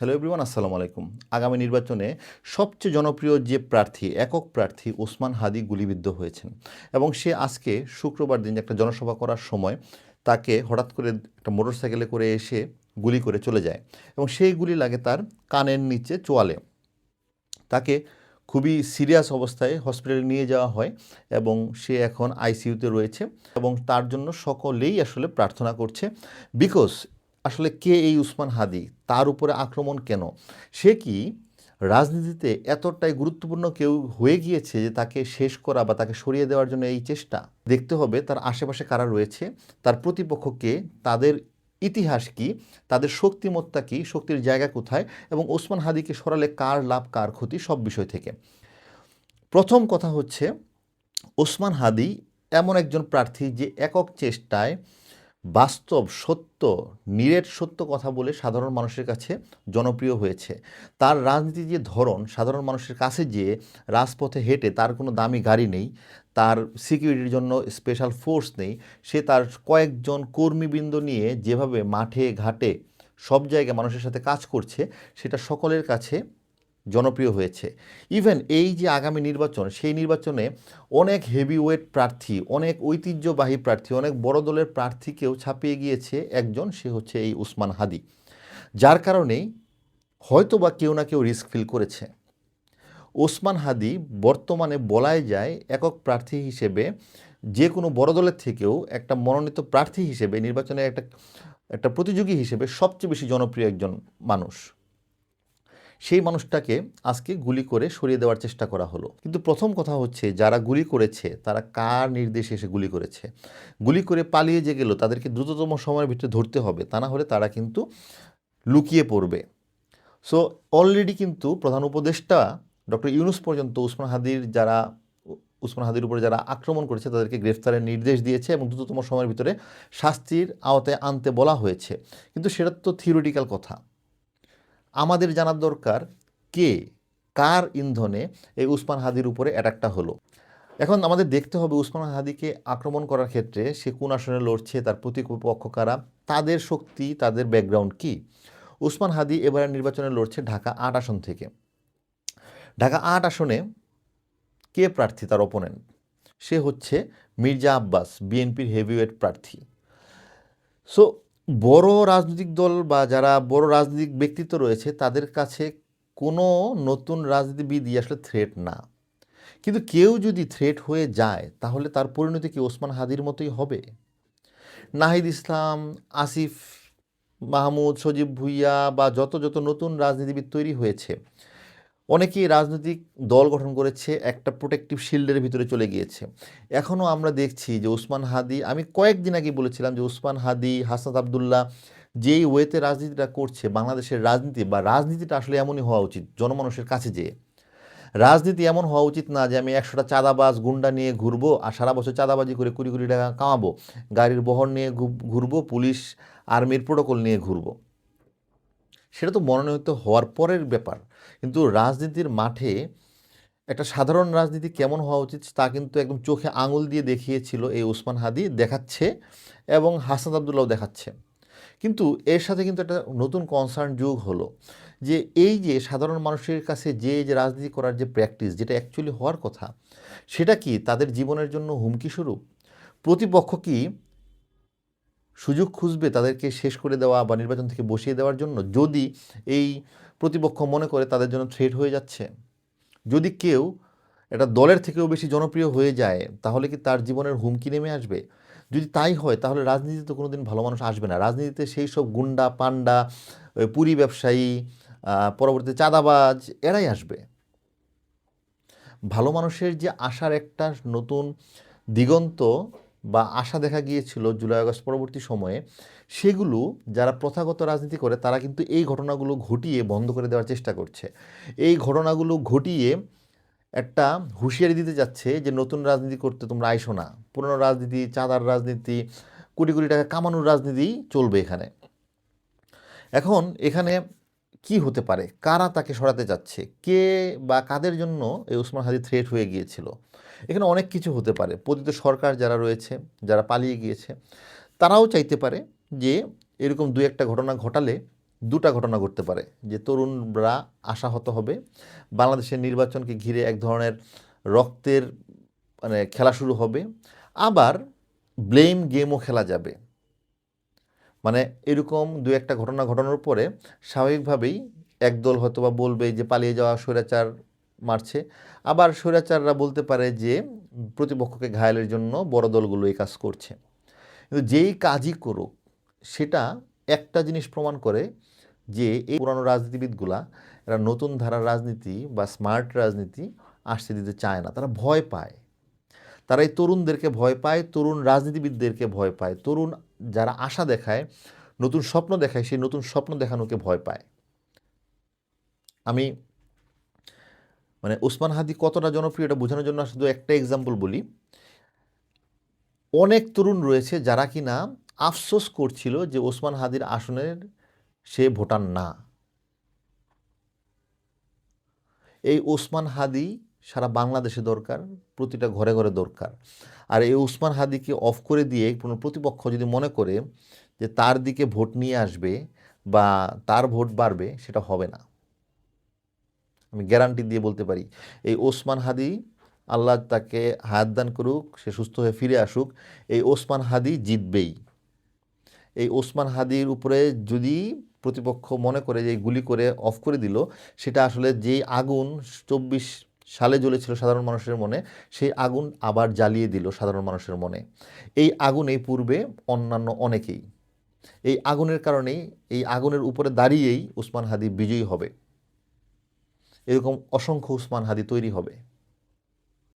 Hello everyone আসসালামু আলাইকুম আগামী নির্বাচনে সবচেয়ে জনপ্রিয় যে প্রার্থী, একক প্রার্থী ওসমান হাদি গুলিবিদ্ধ হয়েছেন এবং সে আজকে শুক্রবার দিন একটা জনসভা করার সময় তাকে হঠাৎ করে একটা মোটরসাইকেলে করে এসে গুলি করে চলে যায় এবং সেই গুলি লাগে তার কানের নিচে চোয়ালে। তাকে খুবই সিরিয়াস অবস্থায় হসপিটালে নিয়ে যাওয়া হয় এবং সে এখন আইসিইউতে রয়েছে এবং তার জন্য সকলেই আসলে প্রার্থনা করছে। বিকজ আসলে কে এই উসমান হাদি? তার উপরে আক্রমণ কেন? সে কি রাজনীতিতে এতটাই গুরুত্বপূর্ণ কেউ হয়ে গিয়েছে যে তাকে শেষ করা বা তাকে সরিয়ে দেওয়ার জন্য এই চেষ্টা? দেখতে হবে তার আশেপাশে কারা রয়েছে, তার প্রতিপক্ষকে তাদের ইতিহাস কি, তাদের শক্তিমত্তা কি, শক্তির জায়গা কোথায় এবং ওসমান হাদিকে সরালে কার লাভ, কার ক্ষতি, সব বিষয় থেকে। প্রথম কথা হচ্ছে ওসমান হাদি এমন একজন প্রার্থী যে একক চেষ্টায় বাস্তব সত্য, নিরেট সত্য কথা বলে সাধারণ মানুষের কাছে জনপ্রিয় হয়েছে। তার রাজনীতির যে ধরন, সাধারণ মানুষের কাছে যে রাজপথে হেঁটে তার কোনো দামি গাড়ি নেই, তার সিকিউরিটির জন্য স্পেশাল ফোর্স নেই, সে তার কয়েকজন কর্মীবৃন্দ নিয়ে যেভাবে মাঠে, ঘাটে সব জায়গায় মানুষের সাথে কাজ করছে, সেটা সকলের কাছে জনপ্রিয় হয়েছে। ইভেন এই যে আগামী নির্বাচন, সেই নির্বাচনে অনেক হেভিওয়েট প্রার্থী, অনেক ঐতিহ্যবাহী প্রার্থী, অনেক বড় দলের প্রার্থীকেও ছাপিয়ে গিয়েছে একজন, সে হচ্ছে এই উসমান হাদি। যার কারণেই হয়তো বা কেউ না কেউ রিস্ক ফিল করেছে। ওসমান হাদি বর্তমানে বলাই যায় একক প্রার্থী হিসেবে যে কোনো বড় দলের থেকেও একটা মনোনীত প্রার্থী হিসেবে, নির্বাচনে একটা একটা প্রতিযোগী হিসেবে সবচেয়ে বেশি জনপ্রিয় একজন মানুষ। সেই মানুষটাকে আজকে গুলি করে সরিয়ে দেওয়ার চেষ্টা করা হলো। কিন্তু প্রথম কথা হচ্ছে, যারা গুলি করেছে, তারা কার নির্দেশে এসে গুলি করেছে? গুলি করে পালিয়ে যে গেল, তাদেরকে দ্রুততম সময়ের ভিতরে ধরতে হবে। তা না হলে তারা কিন্তু লুকিয়ে পড়বে। সো অলরেডি কিন্তু প্রধান উপদেষ্টা ডক্টর ইউনুস পর্যন্ত উসমান হাদির যারা, উসমান হাদির উপরে যারা আক্রমণ করেছে, তাদেরকে গ্রেফতারের নির্দেশ দিয়েছে এবং দ্রুততম সময়ের ভিতরে শাস্তির আওতায় আনতে বলা হয়েছে। কিন্তু সেটা তো থিওরিটিক্যাল কথা। আমাদের জানার দরকার কে, কার ইন্ধনে এই উসমান হাদির উপরে অ্যাটাকটা হলো। এখন আমাদের দেখতে হবে উসমান হাদিকে আক্রমণ করার ক্ষেত্রে সে কোন আসনে লড়ছে, তার প্রতিপক্ষ কারা, তাদের শক্তি, তাদের ব্যাকগ্রাউন্ড কি। উসমান হাদি এবারের নির্বাচনে লড়ছে ঢাকা আট আসন থেকে। ঢাকা আট আসনে কে প্রার্থী তার অপোনেন্ট সে হচ্ছে মির্জা আব্বাস, বিএনপির হেভিওয়েট প্রার্থী। সো বড় রাজনৈতিক দল বা যারা বড় রাজনৈতিক ব্যক্তিত্ব রয়েছে, তাদের কাছে কোনো নতুন রাজনীতিবিদই আসলে থ্রেট না। কিন্তু কেউ যদি থ্রেট হয়ে যায়, তাহলে তার পরিণতি কি ওসমান হাদির মতোই হবে? নাহিদ ইসলাম, আসিফ মাহমুদ, সজীব ভুইয়া বা যত যত নতুন রাজনীতিবিদ তৈরি হয়েছে অনেকেই রাজনৈতিক দল গঠন করেছে, একটা প্রোটেক্টিভ শিল্ডের ভিতরে চলে গিয়েছে। এখনও আমরা দেখছি যে ওসমান হাদি, আমি কয়েকদিন আগে বলেছিলাম যে ওসমান হাদি, হাসান আবদুল্লাহ যেই ওয়েতে রাজনীতিটা করছে, বাংলাদেশের রাজনীতি বা রাজনীতিটা আসলে এমনই হওয়া উচিত, জনমানুষের কাছে যেয়ে। রাজনীতি এমন হওয়া উচিত না যে আমি একশোটা চাঁদাবাজ গুন্ডা নিয়ে ঘুরবো আর সারা বছর চাঁদাবাজি করে কুড়ি কুড়ি টাকা কামাবো, গাড়ির বহর নিয়ে ঘুরবো, পুলিশ, আর্মির প্রোটোকল নিয়ে ঘুরবো। সেটা তো মনোনীত হওয়ার পরের ব্যাপার। কিন্তু রাজনীতির মাঠে একটা সাধারণ রাজনীতি কেমন হওয়া উচিত তা কিন্তু একদম চোখে আঙুল দিয়ে দেখিয়েছিল এই ওসমান হাদি, দেখাচ্ছে এবং হাসান আবদুল্লাহ দেখাচ্ছে। কিন্তু এর সাথে কিন্তু একটা নতুন কনসার্ন যুগ হলো যে এই যে সাধারণ মানুষের কাছে যে যে রাজনীতি করার যে প্র্যাকটিস যেটা অ্যাকচুয়ালি হওয়ার কথা, সেটা কি তাদের জীবনের জন্য হুমকি স্বরূপ? প্রতিপক্ষ কি সুযোগ খুঁজবে তাদেরকে শেষ করে দেওয়া বা নির্বাচন থেকে বসিয়ে দেওয়ার জন্য যদি এই প্রতিপক্ষ মনে করে তাদের জন্য থ্রেট হয়ে যাচ্ছে। যদি কেউ এটা দলের থেকেও বেশি জনপ্রিয় হয়ে যায়, তাহলে কি তার জীবনের হুমকি নেমে আসবে? যদি তাই হয়, তাহলে রাজনীতিতে কোনো দিন ভালো মানুষ আসবে না। রাজনীতিতে সেই সব গুন্ডা পান্ডা পুরি ব্যবসায়ী পরবর্তীতে চাঁদাবাজ, এরাই আসবে। ভালো মানুষের যে আসার একটা নতুন দিগন্ত বা আশা দেখা গিয়েছিল জুলাই আগস্ট পরবর্তী সময়ে, সেগুলো যারা প্রথাগত রাজনীতি করে, তারা কিন্তু এই ঘটনাগুলো ঘটিয়ে বন্ধ করে দেওয়ার চেষ্টা করছে। এই ঘটনাগুলো ঘটিয়ে একটা হুঁশিয়ারি দিতে যাচ্ছে যে নতুন রাজনীতি করতে তোমরা আইসো না। পুরনো রাজনীতি, চাঁদার রাজনীতি, কোটি কোটি টাকা কামানোর রাজনীতি চলবে এখানে। এখন এখানে কি হতে পারে? কারা তাকে সরাতে যাচ্ছে? কে বা কাদের জন্য এই উসমান হাদি থ্রেট হয়ে গিয়েছিল? এখানে অনেক কিছু হতে পারে। পতিত সরকার যারা রয়েছে, যারা পালিয়ে গিয়েছে, তারাও চাইতে পারে যে এরকম দু একটা ঘটনা ঘটালে দুটা ঘটনা ঘটতে পারে। যে তরুণরা আশাহত হবে, বাংলাদেশের নির্বাচনকে ঘিরে এক ধরনের রক্তের মানে খেলা শুরু হবে, আবার ব্লেম গেমও খেলা যাবে। মানে এরকম দু একটা ঘটনা ঘটানোর পরে স্বাভাবিকভাবেই একদল হয়তো বা বলবে যে পালিয়ে যাওয়া স্বৈরাচার মারছে। আবার স্বৈরাচাররা বলতে পারে যে প্রতিপক্ষকে ঘায়েলের জন্য বড় দলগুলো এই কাজ করছে। কিন্তু যেই কাজই করুক, সেটা একটা জিনিস প্রমাণ করে যে এই পুরানো রাজনীতিবিদগুলা, এরা নতুন ধারার রাজনীতি বা স্মার্ট রাজনীতি আসতে দিতে চায় না। তারা ভয় পায়। তারা এই তরুণদেরকে ভয় পায়, তরুণ রাজনীতিবিদদেরকে ভয় পায়, তরুণ যারা আশা দেখায়, নতুন স্বপ্ন দেখায়, সেই নতুন স্বপ্ন দেখানোকে ভয় পায়। আমি মানে ওসমান হাদি কতটা জনপ্রিয় এটা বোঝানোর জন্য শুধু একটা এক্সাম্পল বলি। অনেক তরুণ রয়েছে যারা কি না আফসোস করছিল যে ওসমান হাদির আসনের সে ভোটার না। এই ওসমান হাদি সারা বাংলাদেশে দরকার, প্রতিটা ঘরে ঘরে দরকার। আর এই ওসমান হাদিকে অফ করে দিয়ে কোনো প্রতিপক্ষ যদি মনে করে যে তার দিকে ভোট নিয়ে আসবে বা তার ভোট বাড়বে, সেটা হবে না। আমি গ্যারান্টি দিয়ে বলতে পারি, এই ওসমান হাদি আল্লাহ তাকে হায়াত দান করুক, সে সুস্থ হয়ে ফিরে আসুক, এই ওসমান হাদি জিতবেই। এই ওসমান হাদির উপরে যদি প্রতিপক্ষ মনে করে যে গুলি করে অফ করে দিল, সেটা আসলে যেই আগুন চব্বিশ সালে জ্বলেছিল সাধারণ মানুষের মনে, সেই আগুন আবার জ্বালিয়ে দিল সাধারণ মানুষের মনে। এই আগুন পূর্বে অন্যান্য অনেকেই। এই আগুনের কারণেই, এই আগুনের উপরে দাঁড়িয়েই উসমান হাদি বিজয়ী হবে। এরকম অসংখ্য উসমান হাদি তৈরি হবে।